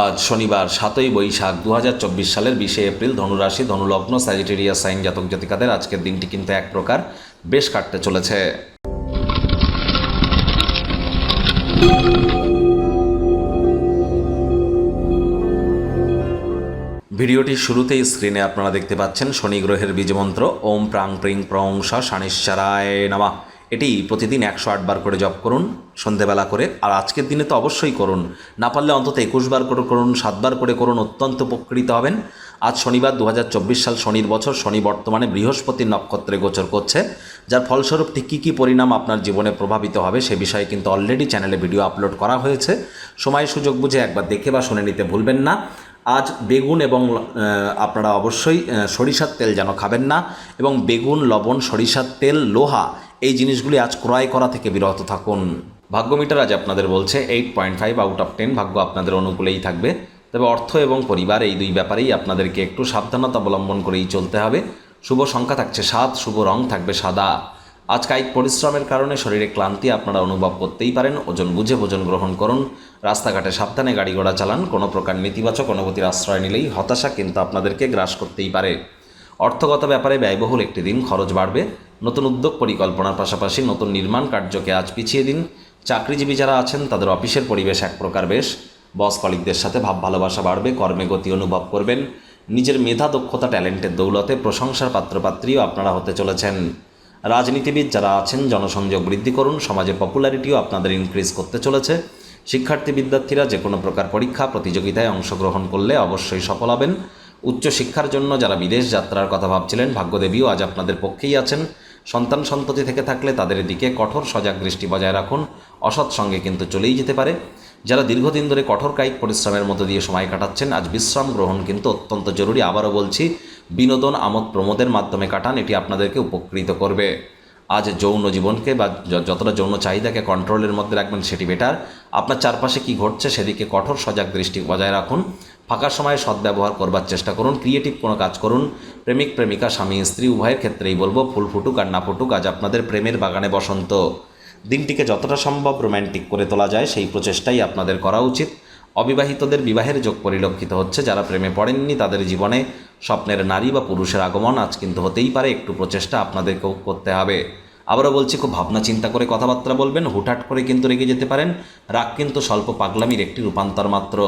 আজ শনিবার সাতই বৈশাখ দুহাজার চব্বিশ সালের বিশে এপ্রিল ধনুরাশি ধনুলগ্ন স্যাজিটেরিয়া সাইন জাতক জাতিকাদের আজকের দিনটি কিন্তু এক প্রকার বেশ কাটতে চলেছে। ভিডিওটির শুরুতেই স্ক্রিনে আপনারা দেখতে পাচ্ছেন শনি গ্রহের বীজমন্ত্র। ওম প্রাং প্রিং প্রং স শানিশ্চারায় নামা। এটি প্রতিদিন একশো আটবার করে জপ করুন, সন্ধেবেলা করে, আর আজকের দিনে তো অবশ্যই করুন। না পারলে অন্তত একুশ বার করে করুন সাতবার করে করুন, অত্যন্ত উপকৃত হবেন। আজ শনিবার দু হাজার চব্বিশ সাল শনির বছর, শনি বর্তমানে বৃহস্পতির নক্ষত্রে গোচর করছে, যার ফলস্বরূপ ঠিক কী কী পরিণাম আপনার জীবনে প্রভাবিত হবে সে বিষয়ে কিন্তু অলরেডি চ্যানেলে ভিডিও আপলোড করা হয়েছে। সময় সুযোগ বুঝে একবার দেখে বা শুনে নিতে ভুলবেন না। আজ বেগুন এবং আপনারা অবশ্যই সরিষার তেল যেন খাবেন না, এবং বেগুন, লবণ, সরিষার তেল, লোহা এই জিনিসগুলি আজ ক্রয় করা থেকে বিরত থাকুন। ভাগ্য মিটার আজ আপনাদের বলছে eight point five out of ten ভাগ্য আপনাদের অনুকূলেই থাকবে। তবে অর্থ এবং পরিবার এই দুই ব্যাপারেই আপনাদেরকে একটু সাবধানতা অবলম্বন করেই চলতে হবে। শুভ সংখ্যা থাকছে সাত, শুভ রং থাকবে সাদা। আজ কায়িক পরিশ্রমের কারণে শরীরে ক্লান্তি আপনারা অনুভব করতেই পারেন। ওজন বুঝে ভোজন গ্রহণ করুন। রাস্তাঘাটে সাবধানে গাড়ি ঘোড়া চালান। কোনো প্রকার নেতিবাচক অনুভূতির আশ্রয় নিলেই হতাশা কিন্তু আপনাদেরকে গ্রাস করতেই পারে। অর্থগত ব্যাপারে ব্যয়বহুল একটি দিন খরচ বাড়বে। নতুন উদ্যোগ পরিকল্পনার পাশাপাশি নতুন নির্মাণ কার্যকে আজ পিছিয়ে দিন। চাকরিজীবী যারা আছেন, তাদের অফিসের পরিবেশ এক প্রকার বেশ। বস কলিকদের সাথে ভাব ভালোবাসা বাড়বে, কর্মে গতি অনুভব করবেন। নিজের মেধা, দক্ষতা, ট্যালেন্টের দৌলতে প্রশংসার পাত্রপাত্রীও আপনারা হতে চলেছেন। রাজনীতিবিদ যারা আছেন, জনসংযোগ বৃদ্ধি করুন, সমাজে পপুলারিটিও আপনাদের ইনক্রিজ করতে চলেছে। শিক্ষার্থী বিদ্যার্থীরা যে কোনো প্রকার পরীক্ষা, প্রতিযোগিতায় অংশগ্রহণ করলে অবশ্যই সফল হবেন। উচ্চশিক্ষার জন্য যারা বিদেশ যাত্রার কথা ভাবছিলেন, ভাগ্যদেবীও আজ আপনাদের পক্ষেই আছেন। সন্তান সন্ততি থেকে থাকলে তাদের দিকে কঠোর সজাগ দৃষ্টি বজায় রাখুন। অসৎ সঙ্গে কিন্তু চলেই যেতে পারে। যারা দীর্ঘদিন ধরে কঠোর কায়িক পরিশ্রমের মধ্য দিয়ে সময় কাটাচ্ছেন, আজ বিশ্রাম গ্রহণ কিন্তু অত্যন্ত জরুরি। আবারও বলছি, বিনোদন, আমোদ প্রমোদের মাধ্যমে কাটান, এটি আপনাদেরকে উপকৃত করবে। আজ যৌন জীবনকে বা যতটা যৌন চাহিদাকে কন্ট্রোলের মধ্যে রাখবেন, সেটি বেটার আপনার চারপাশে কি ঘটছে, সেদিকে কঠোর সজাগ দৃষ্টি বজায় রাখুন। ফাঁকা সময়ে সদ্ব্যবহার করবার চেষ্টা করুন ক্রিয়েটিভ কোনো কাজ করুন। প্রেমিক, প্রেমিকা, স্বামী, স্ত্রী, উভয়ের ক্ষেত্রেই বলব, ফুল ফুটুক আর না ফুটুক আজ আপনাদের প্রেমের বাগানে বসন্ত। দিনটিকে যতটা সম্ভব রোম্যান্টিক করে তোলা যায়, সেই প্রচেষ্টাই আপনাদের করা উচিত। অবিবাহিতদের বিবাহের যোগ পরিলক্ষিত হচ্ছে, যারা প্রেমে পড়েননি তাদের জীবনে স্বপ্নের নারী বা পুরুষের আগমন আজ কিন্তু হতেই পারে, একটু প্রচেষ্টা আপনাদেরকেও করতে হবে। আবারও বলছি, খুব ভাবনা চিন্তা করে কথাবার্তা বলবেন, হুটহাট করে কিন্তু রেগে যেতে পারেন, রাগ কিন্তু স্বল্প পাগলামির একটি রূপান্তর মাত্র।